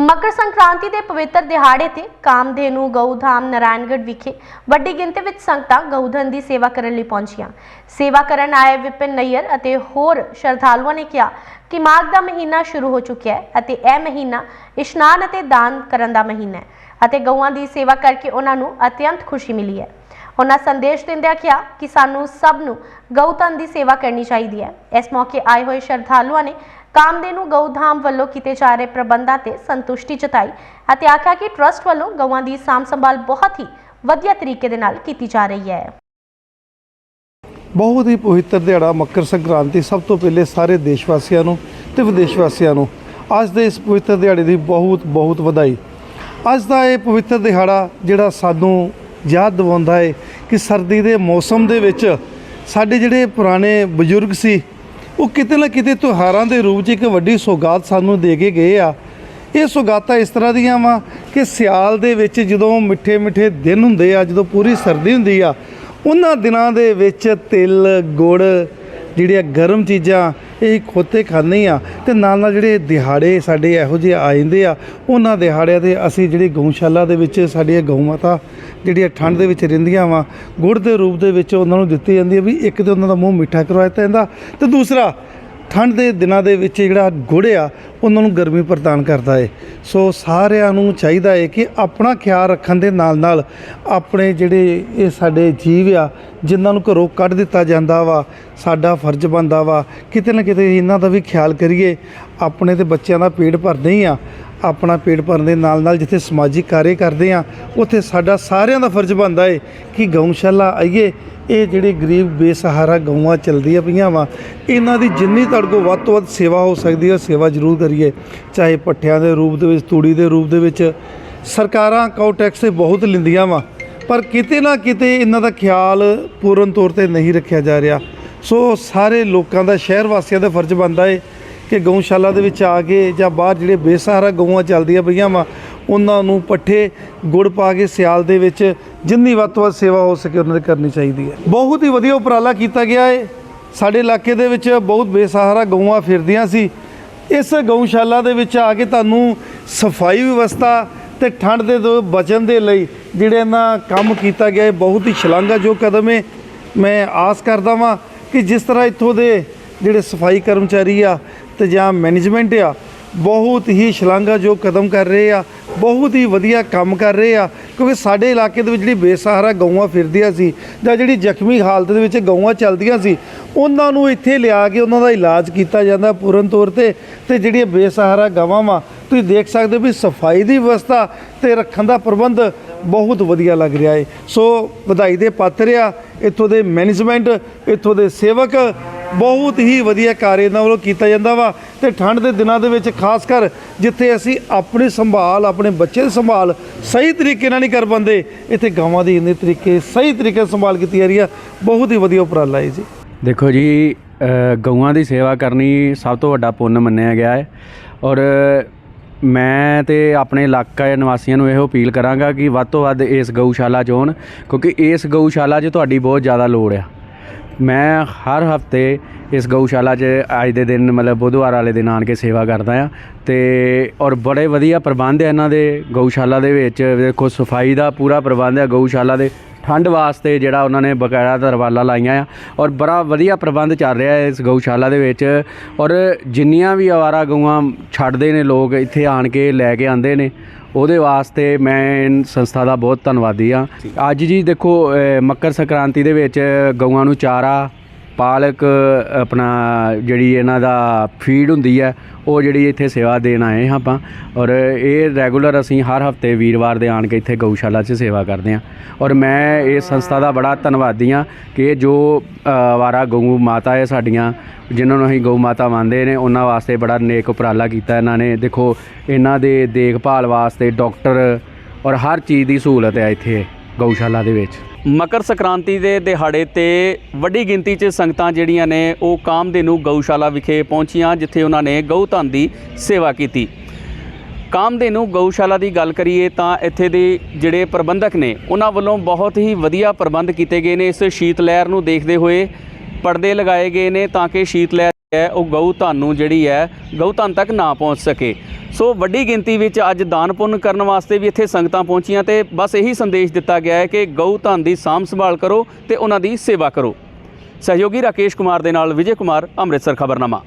ਮਕਰ ਸੰਕ੍ਰਾਂਤੀ ਦੇ ਪਵਿੱਤਰ ਦਿਹਾੜੇ ਤੇ ਕਾਮਧੇਨੂ ਗਊਧਾਮ, ਨਾਰਾਇਣਗੜ੍ਹ ਵਿਖੇ ਵੱਡੀ ਗਿਣਤੀ ਵਿੱਚ ਸੰਗਤਾਂ ਗਊਧਨ ਦੀ ਸੇਵਾ ਕਰਨ ਲਈ ਪਹੁੰਚੀਆਂ। ਸੇਵਾ ਕਰਨ ਆਏ ਵਿਪਿਨ ਨਈਅਰ ਅਤੇ ਹੋਰ ਸ਼ਰਧਾਲੂਆਂ ਨੇ ਕਿਹਾ ਕਿ ਮਾਘ ਦਾ ਮਹੀਨਾ ਸ਼ੁਰੂ ਹੋ ਚੁੱਕਿਆ ਹੈ ਅਤੇ ਇਹ ਮਹੀਨਾ ਇਸ਼ਨਾਨ ਅਤੇ ਦਾਨ ਕਰਨ ਦਾ ਮਹੀਨਾ ਹੈ ਅਤੇ ਗਊਆਂ ਦੀ ਸੇਵਾ ਕਰਕੇ ਉਹਨਾਂ ਨੂੰ ਅਤਿਅੰਤ ਖੁਸ਼ੀ ਮਿਲੀ ਹੈ। ਉਹਨਾਂ ਸੰਦੇਸ਼ ਦਿੰਦਿਆਂ ਕਿਹਾ ਕਿ ਸਾਨੂੰ ਸਭ ਨੂੰ ਗਊਧਨ ਦੀ ਸੇਵਾ ਕਰਨੀ ਚਾਹੀਦੀ ਹੈ। ਇਸ ਮੌਕੇ ਆਏ ਹੋਏ ਸ਼ਰਧਾਲੂਆਂ ਨੇ ਕਾਮਧੇਨੂ ਗਊਧਾਮ ਵੱਲੋਂ ਕੀਤੇ ਜਾ ਰਹੇ ਪ੍ਰਬੰਧਾਂ ਤੇ ਸੰਤੁਸ਼ਟੀ ਜਤਾਈ ਅਤੇ ਆਖਿਆ ਕਿ ਟਰਸਟ ਵੱਲੋਂ ਗਊਆਂ ਦੀ ਸਾਂਭ ਸੰਭਾਲ ਬਹੁਤ ਹੀ ਵਧੀਆ ਤਰੀਕੇ ਦੇ ਨਾਲ ਕੀਤੀ ਜਾ ਰਹੀ ਹੈ। ਬਹੁਤ ਹੀ ਪਵਿੱਤਰ ਦਿਹਾੜਾ ਮੱਕਰ ਸੰਕ੍ਰਾਂਤੀ ਸਭ ਤੋਂ ਪਹਿਲੇ ਸਾਰੇ ਦੇਸ਼ ਵਾਸੀਆਂ ਨੂੰ ਤੇ ਵਿਦੇਸ਼ ਵਾਸੀਆਂ ਨੂੰ। ਅੱਜ ਦੇ ਇਸ ਪਵਿੱਤਰ ਦਿਹਾੜੇ ਦੀ ਬਹੁਤ ਬਹੁਤ ਵਧਾਈ। ਅੱਜ ਦਾ ਇਹ ਪਵਿੱਤਰ ਦਿਹਾੜਾ ਜਿਹੜਾ ਸਾਨੂੰ ਯਾਦ ਦਿਵਾਉਂਦਾ ਹੈ ਕਿ ਸਰਦੀ ਦੇ ਮੌਸਮ ਦੇ ਵਿੱਚ ਸਾਡੇ ਜਿਹੜੇ ਪੁਰਾਣੇ ਬਜ਼ੁਰਗ ਸੀ, ਉਹ ਕਿਤੇ ਨਾ ਕਿਤੇ ਤਿਉਹਾਰਾਂ ਦੇ ਰੂਪ 'ਚ ਇੱਕ ਵੱਡੀ ਸੌਗਾਤ ਸਾਨੂੰ ਦੇ ਕੇ ਗਏ ਆ। ਇਹ ਸੌਗਾਤਾਂ ਇਸ ਤਰ੍ਹਾਂ ਦੀਆਂ ਵਾ ਕਿ ਸਿਆਲ ਦੇ ਵਿੱਚ ਜਦੋਂ ਮਿੱਠੇ ਮਿੱਠੇ ਦਿਨ ਹੁੰਦੇ ਆ, ਜਦੋਂ ਪੂਰੀ ਸਰਦੀ ਹੁੰਦੀ ਆ, ਉਹਨਾਂ ਦਿਨਾਂ ਦੇ ਵਿੱਚ ਤਿਲ, ਗੁੜ, ਜਿਹੜੀਆਂ ਗਰਮ ਚੀਜ਼ਾਂ ਇਹ ਖੋਤੇ ਖਾਂਦੇ ਆ ਤੇ ਨਾਲ ਨਾਲ ਜਿਹੜੇ ਦਿਹਾੜੇ ਸਾਡੇ ਇਹੋ ਜਿਹੇ ਆ ਜਾਂਦੇ ਆ, ਉਹਨਾਂ ਦਿਹਾੜਿਆਂ ਤੇ ਅਸੀਂ ਜਿਹੜੀ ਗਊਸ਼ਾਲਾ ਦੇ ਵਿੱਚ ਸਾਡੀਆਂ ਗਊ ਮਾਤਾ ਜਿਹੜੀਆਂ ਠੰਡ ਦੇ ਵਿੱਚ ਰਹਿੰਦੀਆਂ ਵਾ, ਗੁੜ ਦੇ ਰੂਪ ਦੇ ਵਿੱਚ ਉਹਨਾਂ ਨੂੰ ਦਿੱਤੀ ਜਾਂਦੀ ਹੈ ਵੀ ਇੱਕ ਤੇ ਉਹਨਾਂ ਦਾ ਮੂੰਹ ਮਿੱਠਾ ਕਰਵਾਇਆ ਜਾਂਦਾ ਤੇ ਦੂਸਰਾ ਠੰਡ ਦੇ ਦਿਨਾਂ ਦੇ ਵਿੱਚ ਜਿਹੜਾ ਗੁੜ ਆ, ਉਹਨਾਂ ਨੂੰ ਗਰਮੀ ਪ੍ਰਦਾਨ ਕਰਦਾ ਏ। ਸੋ ਸਾਰਿਆਂ ਨੂੰ ਚਾਹੀਦਾ ਹੈ ਕਿ ਆਪਣਾ ਖਿਆਲ ਰੱਖਣ ਦੇ ਨਾਲ ਨਾਲ ਆਪਣੇ ਜਿਹੜੇ ਇਹ ਸਾਡੇ ਜੀਵ ਆ, ਜਿਨ੍ਹਾਂ ਨੂੰ ਘਰੋਂ ਕੱਢ ਦਿੱਤਾ ਜਾਂਦਾ ਵਾ, ਸਾਡਾ ਫਰਜ਼ ਬਣਦਾ ਵਾ, ਕਿਤੇ ਨਾ ਕਿਤੇ ਇਹਨਾਂ ਦਾ ਵੀ ਖਿਆਲ ਕਰੀਏ। ਆਪਣੇ ਤੇ ਬੱਚਿਆਂ ਦਾ ਪੇਟ ਭਰਦੇ ਹੀ ਆ। ਆਪਣਾ ਪੇਟ ਭਰਨ ਦੇ ਨਾਲ ਨਾਲ ਜਿੱਥੇ ਸਮਾਜਿਕ ਕਾਰਜ ਕਰਦੇ ਆ ਉੱਥੇ ਸਾਡਾ ਸਾਰਿਆਂ ਦਾ ਫਰਜ਼ ਬਣਦਾ ਏ ਕਿ ਗਊਸ਼ਾਲਾ ਆਈਏ। ਇਹ ਜਿਹੜੇ ਗਰੀਬ ਬੇਸਹਾਰਾ ਗਊਆਂ ਚਲਦੀਆਂ ਪਈਆਂ ਵਾ, ਇਹਨਾਂ ਦੀ ਜਿੰਨੀ ਤੁਹਾਡੇ ਵੱਧ ਤੋਂ ਵੱਧ ਸੇਵਾ ਹੋ ਸਕਦੀ ਹੈ, ਸੇਵਾ ਜ਼ਰੂਰ ਕਰੀਏ। ਚਾਹੇ ਪੱਠਿਆਂ ਦੇ ਰੂਪ ਦੇ ਵਿੱਚ, ਤੂੜੀ ਦੇ ਰੂਪ ਦੇ ਵਿੱਚ, ਸਰਕਾਰਾਂ ਕਾਊ ਟੈਕਸ ਤੇ ਬਹੁਤ ਲੈਂਦੀਆਂ ਵਾ, ਪਰ ਕਿਤੇ ਨਾ ਕਿਤੇ ਇਹਨਾਂ ਦਾ ਖਿਆਲ ਪੂਰਨ ਤੌਰ ਤੇ ਨਹੀਂ ਰੱਖਿਆ ਜਾ ਰਿਹਾ। ਸੋ ਸਾਰੇ ਲੋਕਾਂ ਦਾ, ਸ਼ਹਿਰ ਵਾਸੀਆਂ ਦਾ ਫਰਜ਼ ਬਣਦਾ ਏ ਕਿ ਗਊਸ਼ਾਲਾ ਦੇ ਵਿੱਚ ਆ ਕੇ ਜਾਂ ਬਾਹਰ ਜਿਹੜੇ ਬੇਸਹਾਰਾ ਗਊਆਂ ਚੱਲਦੀਆਂ ਪਈਆਂ ਵਾ, ਉਹਨਾਂ ਨੂੰ ਪੱਠੇ, ਗੁੜ ਪਾ ਕੇ ਸਿਆਲ ਦੇ ਵਿੱਚ ਜਿੰਨੀ ਵੱਧ ਤੋਂ ਵੱਧ ਸੇਵਾ ਹੋ ਸਕੇ ਉਹਨਾਂ ਦੀ ਕਰਨੀ ਚਾਹੀਦੀ ਹੈ। ਬਹੁਤ ਹੀ ਵਧੀਆ ਉਪਰਾਲਾ ਕੀਤਾ ਗਿਆ ਹੈ ਸਾਡੇ ਇਲਾਕੇ ਦੇ ਵਿੱਚ ਬਹੁਤ ਬੇਸਹਾਰਾ ਗਊਆਂ ਫਿਰਦੀਆਂ ਸੀ। ਇਸ ਗਊਸ਼ਾਲਾ ਦੇ ਵਿੱਚ ਆ ਕੇ ਤੁਹਾਨੂੰ ਸਫ਼ਾਈ ਵਿਵਸਥਾ ਤੇ ਠੰਡ ਦੇ ਤੋਂ ਬਚਣ ਦੇ ਲਈ ਜਿਹੜੇ ਇਹਨਾਂ ਕੰਮ ਕੀਤਾ ਗਿਆ ਹੈ ਬਹੁਤ ਹੀ ਸ਼ਲਾਘਾਯੋਗ ਕਦਮ ਹੈ ਮੈਂ ਆਸ ਕਰਦਾ ਵਾਂ ਕਿ ਜਿਸ ਤਰ੍ਹਾਂ ਇੱਥੋਂ ਦੇ ਜਿਹੜੇ ਸਫ਼ਾਈ ਕਰਮਚਾਰੀ ਆ ਤੇ ਜਾਂ ਮੈਨੇਜਮੈਂਟ ਆ, ਬਹੁਤ ਹੀ ਸ਼ਲਾਘਾਯੋਗ ਕਦਮ ਕਰ ਰਹੇ ਆ, ਬਹੁਤ ਹੀ ਵਧੀਆ ਕੰਮ ਕਰ ਰਹੇ ਆ, ਕਿਉਂਕਿ ਸਾਡੇ ਇਲਾਕੇ ਦੇ ਵਿੱਚ ਜਿਹੜੀ ਬੇਸਹਾਰਾ ਗਊਆਂ ਫਿਰਦੀਆਂ ਸੀ ਜਾਂ ਜਿਹੜੀ ਜ਼ਖਮੀ ਹਾਲਤ ਦੇ ਵਿੱਚ ਗਊਆਂ ਚੱਲਦੀਆਂ ਸੀ, ਉਹਨਾਂ ਨੂੰ ਇੱਥੇ ਲਿਆ ਕੇ ਉਹਨਾਂ ਦਾ ਇਲਾਜ ਕੀਤਾ ਜਾਂਦਾ ਪੂਰਨ ਤੌਰ ਤੇ ਤੇ ਜਿਹੜੀਆਂ ਬੇਸਹਾਰਾ ਗਾਵਾਂ ਵਾ, ਤੁਸੀਂ ਦੇਖ ਸਕਦੇ ਹੋ ਵੀ ਸਫ਼ਾਈ ਦੀ ਵਿਵਸਥਾ ਤੇ ਰੱਖਣ ਦਾ ਪ੍ਰਬੰਧ ਬਹੁਤ ਵਧੀਆ ਲੱਗ ਰਿਹਾ ਏ। ਸੋ ਵਧਾਈ ਦੇ ਪਾਤਰ ਆ, ਇੱਥੋਂ ਦੇ ਮੈਨੇਜਮੈਂਟ ਇੱਥੋਂ ਦੇ ਸੇਵਕ ਬਹੁਤ ਹੀ ਵਧੀਆ ਕਾਰਜ ਇਹਨਾਂ ਵੱਲੋਂ ਕੀਤਾ ਜਾਂਦਾ ਵਾ ਤੇ ਠੰਡ ਦੇ ਦਿਨਾਂ ਦੇ ਵਿੱਚ ਖਾਸ ਕਰ ਜਿੱਥੇ ਅਸੀਂ ਆਪਣੀ ਸੰਭਾਲ, ਆਪਣੇ ਬੱਚੇ ਦੀ ਸੰਭਾਲ ਸਹੀ ਤਰੀਕੇ ਨਾਲ ਨਹੀਂ ਕਰ ਪਾਉਂਦੇ, ਇੱਥੇ ਗਾਵਾਂ ਦੀ ਇੰਨੇ ਤਰੀਕੇ, ਸਹੀ ਤਰੀਕੇ ਨਾਲ ਸੰਭਾਲ ਕੀਤੀ ਜਾ ਰਹੀ ਆ। ਬਹੁਤ ਹੀ ਵਧੀਆ ਉਪਰਾਲਾ ਹੈ ਜੀ। ਦੇਖੋ ਜੀ ਗਊਆਂ ਦੀ ਸੇਵਾ ਕਰਨੀ ਸਭ ਤੋਂ ਵੱਡਾ ਪੁੰਨ ਮੰਨਿਆ ਗਿਆ ਹੈ। ਔਰ ਮੈਂ ਤੇ ਆਪਣੇ ਇਲਾਕਾ ਨਿਵਾਸੀਆਂ ਨੂੰ ਇਹੋ ਅਪੀਲ ਕਰਾਂਗਾ ਕਿ ਵੱਧ ਤੋਂ ਵੱਧ ਇਸ ਗਊਸ਼ਾਲਾ 'ਚ ਆਉਣ ਕਿਉਂਕਿ ਇਸ ਗਊਸ਼ਾਲਾ 'ਚ ਤੁਹਾਡੀ ਬਹੁਤ ਜ਼ਿਆਦਾ ਲੋੜ ਆ। ਮੈਂ ਹਰ ਹਫ਼ਤੇ ਇਸ ਗਊਸ਼ਾਲਾ 'ਚ ਅੱਜ ਦੇ ਦਿਨ, ਮਤਲਬ ਬੁੱਧਵਾਰ ਵਾਲੇ ਦਿਨ ਆਣ ਕੇ ਸੇਵਾ ਕਰਦਾ ਆ ਤੇ ਔਰ ਬੜੇ ਵਧੀਆ ਪ੍ਰਬੰਧ ਆ ਇਹਨਾਂ ਦੇ ਗਊਸ਼ਾਲਾ ਦੇ ਵਿੱਚ। ਦੇਖੋ, ਸਫ਼ਾਈ ਦਾ ਪੂਰਾ ਪ੍ਰਬੰਧ ਹੈ ਗਊਸ਼ਾਲਾ ਦੇ। ਠੰਡ ਵਾਸਤੇ ਜਿਹੜਾ ਉਹਨਾਂ ਨੇ ਬਕਾਇਦਾ ਦਰਵਾਲਾ ਲਾਈਆਂ ਆ ਔਰ ਬੜਾ ਵਧੀਆ ਪ੍ਰਬੰਧ ਚੱਲ ਰਿਹਾ ਹੈ ਇਸ ਗਊਸ਼ਾਲਾ ਦੇ ਵਿੱਚ। ਔਰ ਜਿੰਨੀਆਂ ਵੀ ਆਵਾਰਾ ਗਊਆਂ ਛੱਡਦੇ ਨੇ, ਲੋਕ ਇੱਥੇ ਆਣ ਕੇ ਲੈ ਕੇ ਆਉਂਦੇ ਨੇ। ਉਹਦੇ ਵਾਸਤੇ ਮੈਂ ਇਨ ਸੰਸਥਾ ਦਾ ਬਹੁਤ ਧੰਨਵਾਦੀ ਆ ਅੱਜ ਜੀ ਦੇਖੋ ਮੱਕਰ ਸੰਕ੍ਰਾਂਤੀ ਦੇ ਵਿੱਚ ਗਊਆਂ ਨੂੰ ਚਾਰਾ ਪਾਲਕ ਆਪਣਾ ਜਿਹੜੀ ਇਹਨਾਂ ਦਾ ਫੀਡ ਹੁੰਦੀ ਹੈ ਉਹ ਜਿਹੜੀ ਇੱਥੇ ਸੇਵਾ ਦੇਣ ਆਏ ਹਾਂ ਆਪਾਂ। ਔਰ ਇਹ ਰੈਗੂਲਰ ਅਸੀਂ ਹਰ ਹਫ਼ਤੇ ਵੀਰਵਾਰ ਦੇ ਆਣ ਕੇ ਇੱਥੇ ਗਊਸ਼ਾਲਾ 'ਚ ਸੇਵਾ ਕਰਦੇ ਹਾਂ। ਔਰ ਮੈਂ ਇਸ ਸੰਸਥਾ ਦਾ ਬੜਾ ਧੰਨਵਾਦੀ ਹਾਂ ਕਿ ਜੋ ਅ, ਆਵਾਰਾ ਗਊ ਮਾਤਾ ਹੈ ਸਾਡੀਆਂ ਜਿਨ੍ਹਾਂ ਨੂੰ ਅਸੀਂ ਗਊ ਮਾਤਾ ਮੰਨਦੇ ਨੇ ਉਹਨਾਂ ਵਾਸਤੇ ਬੜਾ ਨੇਕ ਉਪਰਾਲਾ ਕੀਤਾ ਇਹਨਾਂ ਨੇ। ਦੇਖੋ ਇਹਨਾਂ ਦੇ ਦੇਖਭਾਲ ਵਾਸਤੇ ਡਾਕਟਰ ਔਰ ਹਰ ਚੀਜ਼ ਦੀ ਸਹੂਲਤ ਹੈ ਇੱਥੇ। ਗਊਸ਼ਾਲਾ ਦੇ ਵਿੱਚ। ਮਕਰ ਸੰਕ੍ਰਾਂਤੀ ਦੇ ਦਿਹਾੜੇ ਤੇ ਵੱਡੀ ਗਿਣਤੀ 'ਚ ਸੰਗਤਾਂ ਜਿਹੜੀਆਂ ਨੇ, ਉਹ ਕਾਮਧੇਨੂ ਗਊਸ਼ਾਲਾ ਵਿਖੇ ਪਹੁੰਚੀਆਂ, ਜਿੱਥੇ ਉਹਨਾਂ ਨੇ ਗਊ ਧਨ ਦੀ ਸੇਵਾ ਕੀਤੀ। ਕਾਮਧੇਨੂ ਗਊਸ਼ਾਲਾ ਦੀ ਗੱਲ ਕਰੀਏ ਤਾਂ ਇੱਥੇ ਦੇ ਜਿਹੜੇ ਪ੍ਰਬੰਧਕ ਨੇ, ਉਹਨਾਂ ਵੱਲੋਂ ਬਹੁਤ ਹੀ ਵਧੀਆ ਪ੍ਰਬੰਧ ਕੀਤੇ ਗਏ ਨੇ। ਇਸ ਸ਼ੀਤ ਲਹਿਰ ਨੂੰ ਦੇਖਦੇ ਹੋਏ ਪਰਦੇ ਲਗਾਏ ਗਏ ਨੇ ਤਾਂ ਕਿ ਸ਼ੀਤ ਲਹਿਰ ਹੈ, ਉਹ ਗਊ ਧਨ ਨੂੰ ਜਿਹੜੀ ਹੈ, ਗਊ ਧਨ ਤੱਕ ਨਾ ਪਹੁੰਚ ਸਕੇ। ਸੋ ਵੱਡੀ ਗਿਣਤੀ ਵਿੱਚ ਅੱਜ ਦਾਨ ਪੁੰਨ ਕਰਨ ਵਾਸਤੇ ਵੀ ਇੱਥੇ ਸੰਗਤਾਂ ਪਹੁੰਚੀਆਂ ਤੇ ਬਸ ਇਹੀ ਸੰਦੇਸ਼ ਦਿੱਤਾ ਗਿਆ ਹੈ ਕਿ ਗਊ ਧਨ ਦੀ ਸਾਂਭ ਸੰਭਾਲ ਕਰੋ ਤੇ ਉਹਨਾਂ ਦੀ ਸੇਵਾ ਕਰੋ। ਸਹਿਯੋਗੀ ਰਾਕੇਸ਼ ਕੁਮਾਰ ਦੇ ਨਾਲ ਵਿਜੇ ਕੁਮਾਰ, ਅੰਮ੍ਰਿਤਸਰ ਖਬਰਨਾਮਾ।